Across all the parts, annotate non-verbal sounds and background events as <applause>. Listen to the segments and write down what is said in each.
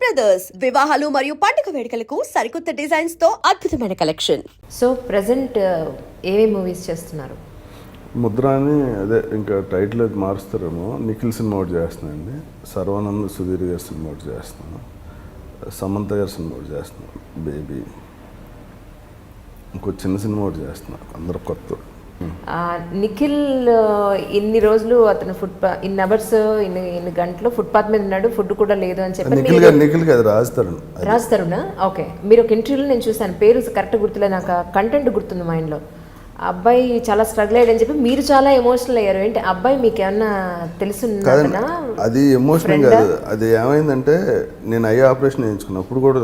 Brothers వివాహాలు మరియు పండుగ వేడుకలకు సరికొత్త డిజైన్స్తో అద్భుతమైన కలెక్షన్ సో ప్రజెంట్ ఏమేమి మూవీస్ చేస్తున్నారు? ముద్ర అని అదే ఇంకా టైటిల్ అది మారుస్తారేమో. నిఖిల్ సినిమా ఒకటి చేస్తున్నానండి సర్వానంద్ సుధీర్ గారి సినిమా ఒకటి చేస్తున్నాను. సమంత గారి సినిమా ఒకటి చేస్తున్నాను. బేబీ. ఇంకో చిన్న సినిమా ఒకటి చేస్తున్నాను. అందరూ కొత్త. నిఖిల్ ఇన్ని రోజులు అతను ఫుట్ ఇన్ని అవర్స్ ఇన్ని ఇన్ని గంటలు ఫుట్పాత్ మీద ఉన్నాడు ఫుడ్ కూడా లేదు అని చెప్పి నిఖిల్ గారు నిఖిల్ గారు రాజుతారు రాజ్ తరుణ? ఓకే. మీరు ఒక ఇంటర్వ్యూలో నేను చూశాను. పేరు కరెక్ట్ గుర్తులేదు. నాకు కంటెంట్ గుర్తుంది మైండ్లో. అబ్బాయి చాలా స్ట్రగుల్ అయ్యాడని చెప్పి మీరు చాలా ఎమోషనల్ అయ్యారు. ఏంటి? అబ్బాయి మీకు ఏమన్నా తెలుసున్నా అది ఎమోషన్ కాదు. అది ఏమైందంటే నేను ఐ ఆపరేషన్ చేయించుకున్నప్పుడు కూడా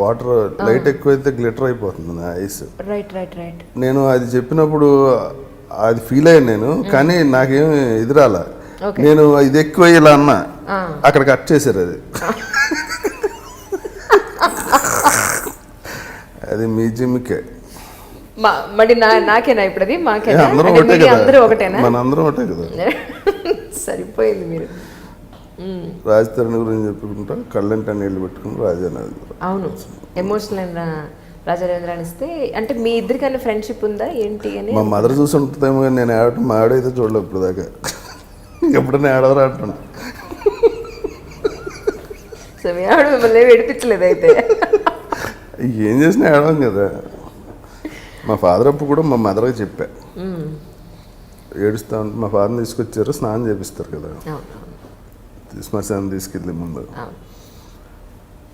వాటర్ లైట్ ఎక్కువైతే గ్లిటర్ అయిపోతుంది నా ఐస్. రైట్ రైట్ రైట్ నేను అది చెప్పినప్పుడు అది ఫీల్ అయ్యాను నేను కానీ నాకేం ఇది రాలా నేను ఇది ఎక్కువ ఇలా అన్నా అక్కడ కట్ చేశారు అది. <laughs> అది మీ జిమ్కే. మరి నాకేనా ఇప్పుడు అది మాకేనా అందరం ఒకటేనా? మన అందరం ఒకటే కదా. <laughs> సరిపోయింది మీరు. రాజ్ తరుణ్ గురించి చెప్పుకుంటా కళ్ళంట నీళ్ళు పెట్టుకుని రాజానది అవును. ఎమోషనల్ అయిన రాజా రవీంద్రాన్ని ఇస్తే అంటే మీ ఇద్దరికైనా ఫ్రెండ్షిప్ ఉందా? ఏంటి అని? మా మదర్ చూసి ఉంటుందేమో కానీ నేను ఆడటం మా ఆడైతే చూడలేదు ఇప్పుడు దాకా <laughs> ఎప్పుడైనా ఆడవరా అంటాను. <laughs> సో మీ ఆవిడ మిమ్మల్ని ఏమీ ఏడిపించలేదు అయితే? ఏం చేసినా ఆడవం కదా. మా ఫాదర్ అప్పుడు కూడా మా మదర్కి చెప్పా. ఏడుస్తా ఉంటే మా ఫాదర్ని తీసుకొచ్చారు స్నానం చేపిస్తారు కదా. శ్మశానం తీసుకెళ్ళి ముందు.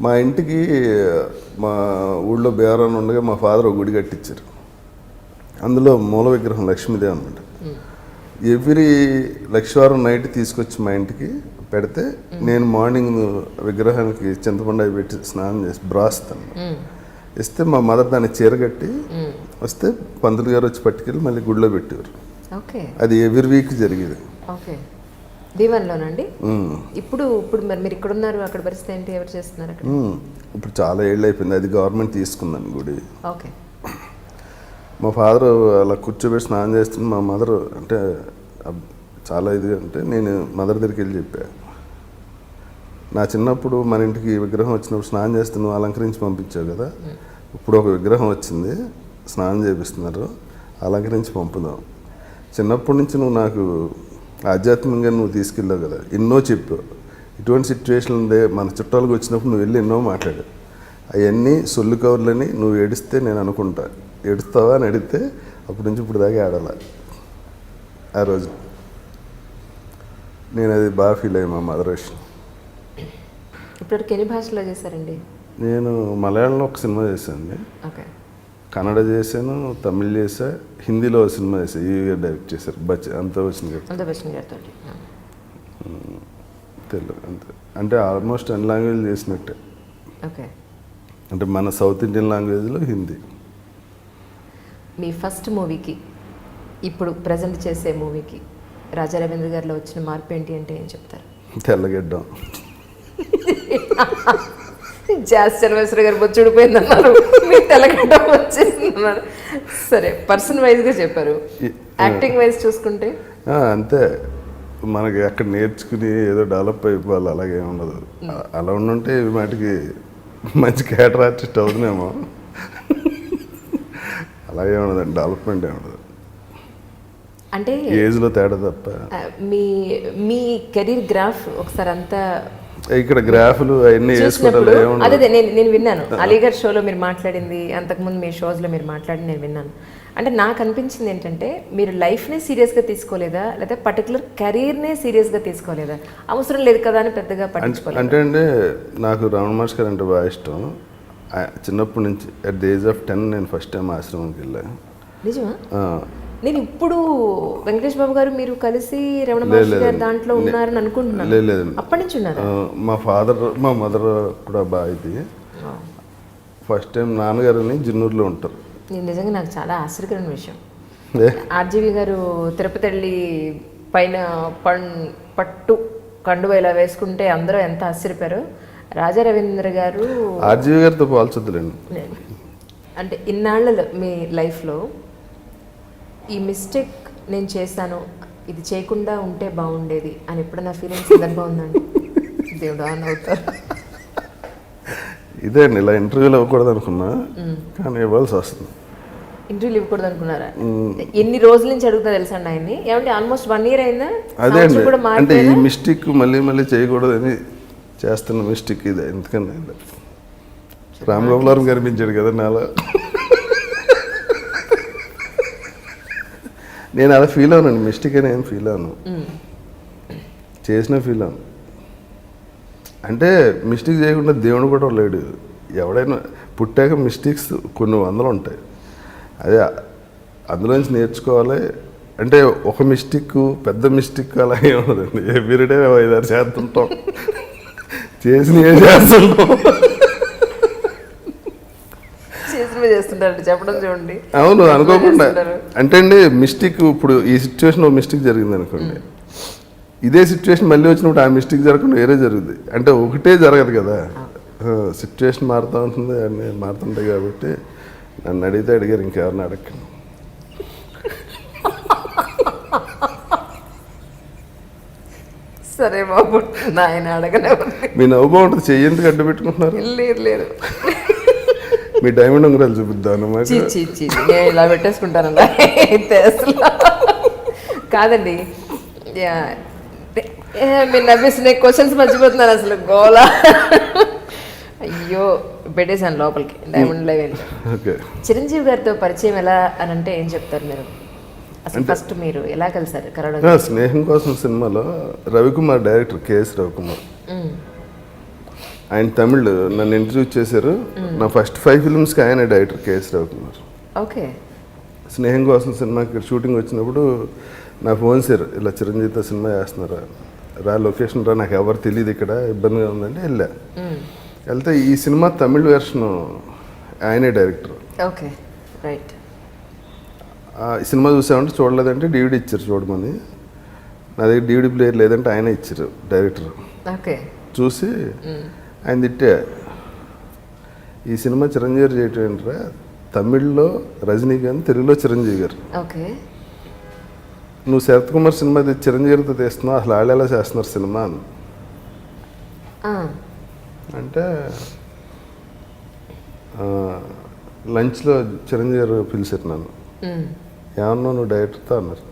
మా ఇంటికి మా ఊళ్ళో బేరాన్ని ఉండగా మా ఫాదర్ ఒక గుడి కట్టించారు అందులో మూల విగ్రహం లక్ష్మీదేవి అనమాట ఎవ్రీ లక్షవారం నైట్ తీసుకొచ్చి మా ఇంటికి పెడితే నేను మార్నింగ్ విగ్రహానికి చింతపండు పెట్టి స్నానం చేసి బ్రాస్తాను. ఇస్తే మా మదర్ దాన్ని చీర కట్టి వస్తే పంతులు గారు వచ్చి పట్టుకెళ్ళి మళ్ళీ గుడిలో పెట్టేవారు. ఓకే. అది ఎవ్రీ వీక్ జరిగేది. ఓకే. దీవెనలోనండి. ఇప్పుడు ఇప్పుడు మరి మీరు ఇక్కడ ఉన్నారు అక్కడ పరిస్థితి ఏంటి? ఎవరు చేస్తున్నారు అక్కడ. ఇప్పుడు చాలా ఏళ్ళు అయిపోయింది. అది గవర్నమెంట్ తీసుకుందని గుడి. ఓకే. మా ఫాదర్ అలా కూర్చోబెట్టి స్నానం చేస్తుంది మా మదర్ అంటే చాలా ఇది అంటే నేను మదర్ దగ్గరికి వెళ్ళి చెప్పా. నా చిన్నప్పుడు మన ఇంటికి విగ్రహం వచ్చినప్పుడు స్నానం చేస్తే నువ్వు అలంకరించి పంపించావు కదా. ఇప్పుడు ఒక విగ్రహం వచ్చింది. స్నానం చేపిస్తున్నారు. అలంకరించి పంపుదాం. చిన్నప్పటి నుంచి నువ్వు నాకు ఆధ్యాత్మికంగా నువ్వు తీసుకెళ్ళావు కదా. ఎన్నో చెప్పావు. ఇటువంటి సిచ్యువేషన్ ఉందే మన చుట్టాలకు వచ్చినప్పుడు నువ్వు వెళ్ళి ఎన్నో మాట్లాడు అవన్నీ సొల్లు కవర్లని నువ్వు ఏడిస్తే నేను అనుకుంటా. ఏడుస్తావా అని అడిగితే అప్పటి నుంచి ఇప్పుడు దాకా ఆడాల ఆ రోజు నేను అది బాగా ఫీల్ అయ్యా మా మదర్ విషయం ఇప్పటివరకు ఎన్ని భాషలో చేశారండి? నేను మలయాళంలో ఒక సినిమా చేశాను ఓకే. కన్నడ చేశాను తమిళ్ చేశా హిందీలో సినిమా చేశా. ఈ ఇయర్ డైరెక్ట్ చేశారు. బచ్ అంత గారితో తెలుగు అంతే అంటే ఆల్మోస్ట్ అన్ని లాంగ్వేజ్ చేసినట్టే. ఓకే. అంటే మన సౌత్ ఇండియన్ లాంగ్వేజ్లో హిందీ. మీ ఫస్ట్ మూవీకి ఇప్పుడు ప్రజెంట్ చేసే మూవీకి రాజా రవీంద్ర గారిలో వచ్చిన మార్పు ఏంటి అంటే ఏం చెప్తారు? తెల్లగడ్డం. <laughs> <laughs> జాస్ చంద్రశేఖర్ గారు బొచ్చుడిపోయింది అన్నారు మీరు తెల్లగడ్డ వచ్చేసింది అన్నారు సరే పర్సన్ వైజ్గా చెప్పారు. యాక్టింగ్ వైజ్ చూసుకుంటే? అంతే. మనకి అక్కడ నేర్చుకుని ఏదో డెవలప్ అయిపోవాలి అలాగే ఉండదు. అలా ఉండుంటే మాటికి మంచి క్యాటర్ ఆర్టిస్ట్ అవుతున్నామో అలాగే ఉండదండి డెవలప్మెంట్ ఉండదు. అంటే ఏజ్లో తేడా తప్ప. మీ మీ కెరీర్ గ్రాఫ్ ఒకసారి అంతా ఇక్కడ గ్రాఫ్లు అవన్నీ అదే నేను నేను విన్నాను. అలీగఢ్ షోలో మీరు మాట్లాడింది అంతకుముందు మీ షోస్లో మీరు మాట్లాడి నేను విన్నాను. అంటే నాకు అనిపించింది ఏంటంటే మీరు లైఫ్నే సీరియస్గా తీసుకోలేదా? లేదా పర్టికులర్ కెరీర్నే సీరియస్గా తీసుకోలేదా? అవసరం లేదు కదా అని పెద్దగా పట్టించుకోలేదు? అంటే అంటే నాకు రమణ మహర్షి గారు అంటే బాగా ఇష్టం. చిన్నప్పటి నుంచి at the age of ten నేను ఫస్ట్ టైం ఆశ్రమంకి వెళ్ళాను నిజమా? నేను ఇప్పుడు వెంకటేష్ బాబు గారు మీరు కలిసి రమణ మహర్షి. గారు దాంట్లో ఉన్నారని అనుకుంటున్నాను. లేదు అప్పటి నుంచి ఉన్నారు? మా ఫాదర్ మా మదర్ కూడా బాగా ఇది. ఫస్ట్ టైం నాన్నగారిని జిన్నూరులో ఉంటారు. నేను నిజంగా నాకు చాలా ఆశ్చర్యకరమైన విషయం. ఆర్జీవి గారు తిరుపతి వెళ్ళి పైన పన్ పట్టు కండువ ఇలా వేసుకుంటే అందరూ ఎంత ఆశ్చర్యపోయారు. రాజా రవీంద్ర గారు ఆర్జీవి గారితో పోల్చొద్దులేండి. అంటే ఇన్నాళ్ళలో మీ లైఫ్లో ఈ మిస్టేక్ నేను చేశాను ఇది చేయకుండా ఉంటే బాగుండేది అని ఎప్పుడైనా ఫీలింగ్ సందర్భం ఉందండి? దేవుడు అని అవుతారు ఇదే అండి ఇలా ఇంటర్వ్యూలు ఇవ్వకూడదు అనుకున్నా కానీ ఇవ్వాల్సి వస్తుంది. ఇంటర్వ్యూలు ఇవ్వకూడదు అనుకున్నారా? ఎన్ని రోజుల నుంచి అడుగుతా తెలుసా అండి ఆయన్ని? ఏమంటే ఆల్మోస్ట్ వన్ ఇయర్ అయిందా? అదే అండి అంటే ఈ? మిస్టేక్ మళ్ళీ మళ్ళీ చేయకూడదని చేస్తున్న మిస్టేక్ ఇదే ఎందుకని రామ్ గోపాలం కనిపించాడు కదా నాలో. నేను అలా ఫీల్ అవునండి మిస్టేక్ అని ఏం ఫీల్ అవును చేసిన ఫీల్ అవును అంటే మిస్టేక్ చేయకుండా దేవుడు కూడా లేడు. ఎవడైనా పుట్టాక మిస్టేక్స్ కొన్ని వందలు ఉంటాయి. అదే అందులోంచి నేర్చుకోవాలి. అంటే ఒక మిస్టేక్ పెద్ద మిస్టేక్ అలా ఏమన్నదండి ఎవ్రీడే ఐదారు చేస్తుంటాం. చేసిన ఏం చేస్తుంటాం. చేస్తుంటారు చెప్పడం చూడండి. అవును అనుకోకుండా. అంటే అండి మిస్టేక్ ఇప్పుడు ఈ సిచ్యువేషన్ ఒక మిస్టేక్ జరిగింది అనుకోండి. ఇదే సిచ్యువేషన్ మళ్ళీ వచ్చినప్పుడు ఆ మిస్టేక్ జరగకుండా వేరే జరుగుద్ది. అంటే ఒకటే జరగదు కదా. సిచ్యువేషన్ మారుతూ ఉంటుంది అన్నీ మారుతుంటాయి కాబట్టి నన్ను అడిగితే అడిగారు ఇంకెవరిని అడగండి సరే బాబు నాయన అడగనే ఉంది మీ నవ్వు బాగుంటుంది చెయ్యి ఎందుకు అడ్డు పెట్టుకుంటున్నారు లేదు లేదు. మీ డైమండ్ ఉంగరాలు చూపిద్దాం అన్నమాట చీ చీ చీ నేను ఇలా అసలు. కాదండి. మీరు నవ్వేసిన క్వశ్చన్స్ మర్చిపోతున్నాను అసలు. గోలా. అయ్యో పెట్టేశాను లోపలికి. డైమండ్ లైవ్ చిరంజీవి గారితో పరిచయం ఎలా అని అంటే ఏం చెప్తారు మీరు? అసలు ఫస్ట్ మీరు ఎలా కలిసారు కరోనా స్నేహం కోసం సినిమాలో రవికుమార్ డైరెక్టర్ కేఎస్ రవికుమార్. ఆయన తమిళ్ నన్ను ఇంటర్వ్యూ చేశారు. నా ఫస్ట్ ఫైవ్ ఫిల్మ్స్కి ఆయన డైరెక్టర్ కేఎస్ రవికుమార్. ఓకే. స్నేహం కోసం సినిమాకి షూటింగ్ వచ్చినప్పుడు నా ఫోన్ సార్ ఇలా చిరంజీవితో సినిమా చేస్తున్నారా? రా లొకేషన్ రా నాకు ఎవరు తెలియదు ఇక్కడ ఇబ్బందిగా ఉందంటే వెళ్ళా. వెళ్తే ఈ సినిమా తమిళ్ వెర్షన్ ఆయనే డైరెక్టర్ ఓకే రైట్. ఆ ఈ సినిమా చూసామంటే చూడలేదంటే డివిడి ఇచ్చారు చూడమని. నా దగ్గర డివిడి ప్లేయర్ లేదంటే ఆయనే ఇచ్చారు డైరెక్టర్ ఓకే. చూసి ఆయన తిట్టే. ఈ సినిమా చిరంజీవి చేయటం ఏంట్రా? తమిళ్ళో రజనీకాంత్ తెలుగులో చిరంజీవి గారు. ఓకే. నువ్వు శరత్ కుమార్ సినిమా తెచ్చి చిరంజీవి గారితో తీస్తున్నావు అసలు వాళ్ళు ఎలా చేస్తున్నారు సినిమా అని. అంటే లంచ్లో చిరంజీవి గారు పిలిచారు నన్ను. ఏమన్నా నువ్వు డైరెక్టర్తో అన్నారు.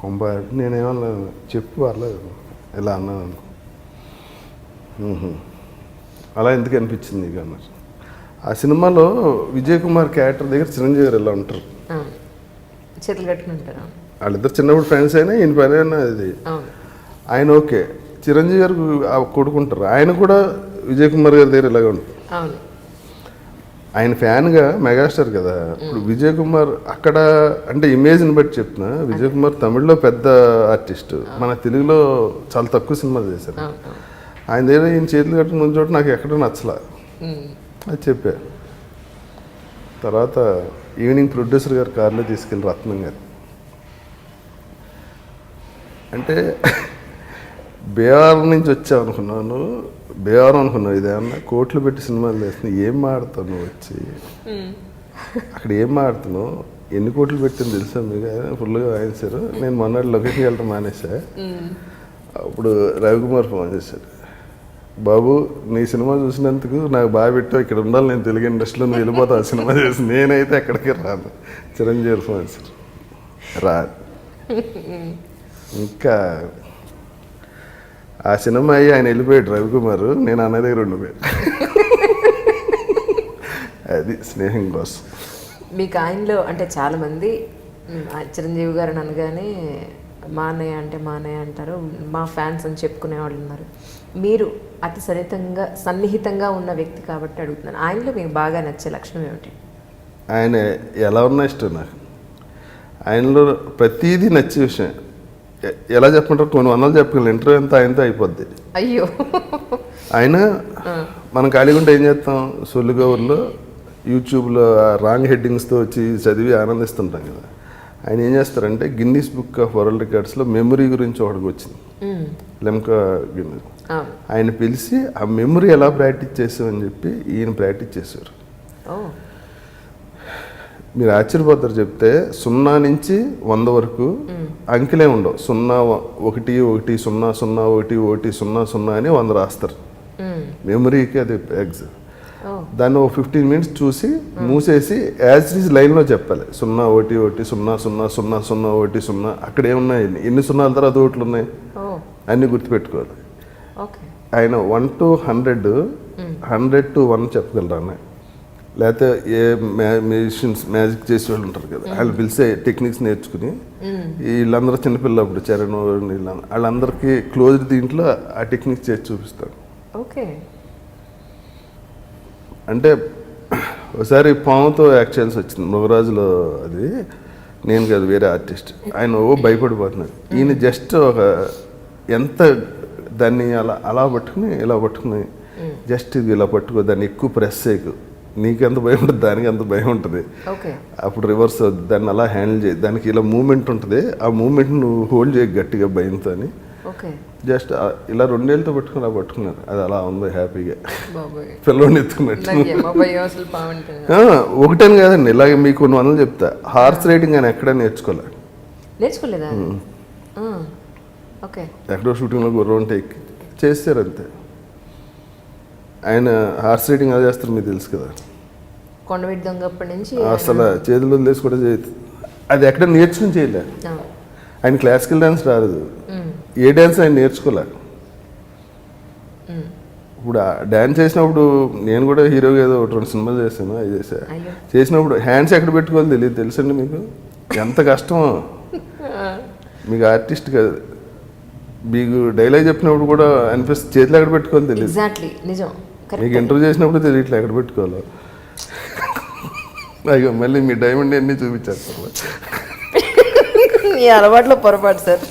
కొంప నేనేమన్నా చెప్పు పర్లేదు. ఇలా అన్నాను. "మ్మ్హ్మ్. అలా ఎందుకు అనిపించింది నీకు అన్నారు? ఆ సినిమాలో విజయ్ కుమార్ క్యారెక్టర్ దగ్గర చిరంజీవి గారు ఇలా ఉంటారు? చేతులు కట్టుకుని ఉంటారు. వాళ్ళిద్దరు చిన్నప్పుడు ఫ్రెండ్స్ అయినా ఈయన పని అయినా ఇది. అవును. ఆయన ఓకే. చిరంజీవి గారు కొడుకుంటారు. ఆయన కూడా విజయ్ కుమార్ గారి దగ్గర ఇలాగే ఉంటారు. ఆయన ఫ్యాన్గా మెగాస్టార్ కదా. ఇప్పుడు విజయ్ కుమార్ అక్కడ అంటే ఇమేజ్ని బట్టి చెప్తున్నా. విజయ్ కుమార్ తమిళ్ళో పెద్ద ఆర్టిస్ట్. మన తెలుగులో చాలా తక్కువ సినిమాలు చేశారు. ఆయన దగ్గర ఈయన చేతులు కట్టుకుని ఉన్న చోట నాకు ఎక్కడ నచ్చలా. అది చెప్పా. తర్వాత ఈవినింగ్ ప్రొడ్యూసర్ గారు కార్లో తీసుకెళ్ళి రత్నం గారు అంటే బీహార్ నుంచి వచ్చావు అనుకున్నాను. బీహార్ అనుకున్నావు. ఇదేమన్నా కోట్లు పెట్టి సినిమాలు చేస్తున్నావు ఏం మాడుతావు నువ్వు వచ్చి? అక్కడ ఏం మాడుతున్నావు ఎన్ని కోట్లు పెట్టింది తెలుసా మీకు? ఫుల్గా వాయించారు. నేను మొన్నటి లొకేషన్కి వెళ్ళటం మానేసా. అప్పుడు రవికుమార్ ఫోన్ చేశాడు. బాబు నీ సినిమా చూసినందుకు నాకు బాగా పెట్టావు. ఇక్కడ ఉండాలి నేను తెలుగు ఇండస్ట్రీలో నువ్వు వెళ్ళిపోతావు ఆ సినిమా చేసి. నేనైతే ఎక్కడికి రాను. చిరంజీవి గారు ఫోన్ రా. ఇంకా ఆ సినిమా అయ్యి ఆయన వెళ్ళిపోయాడు రవికుమార్. నేను అన్న దగ్గర ఉండిపోయాడు అది స్నేహం కోసం. మీకు ఆయనలో అంటే చాలామంది ఆ చిరంజీవి గారు అనగానే మా అన్నయ్య అంటే మా అన్నయ్య అంటారు మా ఫ్యాన్స్ అని చెప్పుకునే వాళ్ళు ఉన్నారు. మీరు అతి సన్నిహితంగా సన్నిహితంగా ఉన్న వ్యక్తి కాబట్టి అడుగుతున్నాను. ఆయనలో మీకు బాగా నచ్చే లక్షణం ఏమిటి? ఆయన ఎలా ఉన్నా ఇష్టం నాకు. ఆయనలో ప్రతిదీ నచ్చే విషయం. ఎలా చెప్పమంటారు? కొన్ని వందలు చెప్పగలను. ఇంటర్వ్యూ అంతా ఆయనతో అయిపోద్ది. అయ్యో. ఆయన మనం ఖాళీగా ఉంటే ఏం చేస్తాం? సొల్లుగౌర్లో యూట్యూబ్లో రాంగ్ హెడ్డింగ్స్తో వచ్చి చదివి ఆనందిస్తుంటాం కదా. ఆయన ఏం చేస్తారంటే గిన్నీస్ బుక్ ఆఫ్ వరల్డ్ రికార్డ్స్లో మెమరీ గురించి ఒకటికి వచ్చింది లెమ్కా ఆయన పిలిచి ఆ మెమరీ ఎలా ప్రాక్టీస్ చేసామని చెప్పి ఈయన ప్రాక్టీస్ చేశారు. మీరు ఆశ్చర్యపోతారు చెప్తే సున్నా నుంచి వంద వరకు అంకెలే ఉండవు. సున్నా ఒకటి ఒకటి సున్నా సున్నా ఒకటి ఒకటి సున్నా సున్నా అని వంద రాస్తారు. మెమరీకి అది ఎగ్స్. ఓ. దాన్ని ఒక ఫిఫ్టీన్ మినిట్స్ చూసి మూసేసి యాజ్ ఈజ్ లైన్లో చెప్పాలి. సున్నా ఒకటి ఒకటి సున్నా సున్నా సున్నా సున్నా ఒకటి సున్నా. అక్కడ ఏమున్నాయి? ఎన్ని- సున్నాల తర్వాత ఒకట్లు ఉన్నాయి? అన్నీ గుర్తుపెట్టుకోవాలి. ఓకే. ఆయన one to hundred hundred to one చెప్పగలరా లేకపోతే ఏ మ్యూజిషియన్స్ మ్యాజిక్ చేసే వాళ్ళు ఉంటారు కదా వాళ్ళు పిలిచే టెక్నిక్స్ నేర్చుకుని వీళ్ళందరూ చిన్నపిల్లలు అప్పుడు చరణ్ వీళ్ళందరూ వాళ్ళందరికీ క్లోజ్ దీంట్లో ఆ టెక్నిక్స్ చేసి చూపిస్తాడు ఓకే. అంటే ఒకసారి పాముతో యాక్ట్ చేయాల్సి వచ్చింది మృగరాజులో అది నేను కాదు వేరే ఆర్టిస్ట్. ఆయన ఓ భయపడిపోతున్నాడు. ఈయన జస్ట్ ఒక ఎంత దాన్ని అలా అలా పట్టుకుని ఇలా పట్టుకుని జస్ట్ ఇది ఇలా పట్టుకో దాన్ని ఎక్కువ ప్రెస్ చేయకు. నీకు ఎంత భయం ఉంటుంది దానికి ఎంత భయం ఉంటుంది. అప్పుడు రివర్స్ దాన్ని అలా హ్యాండిల్ చేయి. దానికి ఇలా మూమెంట్ ఉంటుంది. ఆ మూమెంట్ నువ్వు హోల్డ్ చేయ గట్టిగా భయంతో అని. జస్ట్ ఇలా రెండేళ్ళతో పట్టుకుని అలా పట్టుకున్నారు అది అలా ఉంది హ్యాపీగా. బాబోయ్. పిల్లల్ని ఎత్తుకున్నట్టు. ఒకటని కాదండి. ఇలాగే మీకు కొన్ని వందలు చెప్తా. హార్స్ రైడింగ్ అని ఎక్కడ నేర్చుకోలే. నేర్చుకోలేదా? ఎక్కడో షూటింగ్లో గుర్రం ఎక్కి చేస్తారు అంతే. ఆయన హార్స్ రైడింగ్ అది చేస్తారు మీకు తెలుసు కదా. కొండవీటి దొంగ అప్పటి నుంచి అసలు చేతులు వదిలేసి కూడా చేయదు అది ఎక్కడ నేర్చుకుని చేయలే. ఆయన క్లాసికల్ డ్యాన్స్ రాదు. ఏ డ్యాన్స్ ఆయన నేర్చుకోలే. ఇప్పుడు డ్యాన్స్ చేసినప్పుడు నేను కూడా హీరోగా ఏదో ఒకటి రెండు సినిమాలు చేశాను అది చేసా అయ్యో. చేసినప్పుడు హ్యాండ్స్ ఎక్కడ పెట్టుకోవాలి తెలియదు తెలుసండి మీకు? ఎంత కష్టమో. మీకు ఆర్టిస్ట్ కాదు మీకు డైలాగ్ చెప్పినప్పుడు కూడా అనిపిస్తుంది చేతులు ఎక్కడ పెట్టుకోవాలి తెలియదు ఎగ్జాక్ట్లీ నిజం. మీకు ఇంటర్వ్యూ చేసినప్పుడు తెలియట్లే ఎక్కడ పెట్టుకోవాలో. అయ్యో మళ్ళీ మీ డైమండ్ అన్నీ చూపించారు ఈ అలవాట్లో పొరపాటు సార్.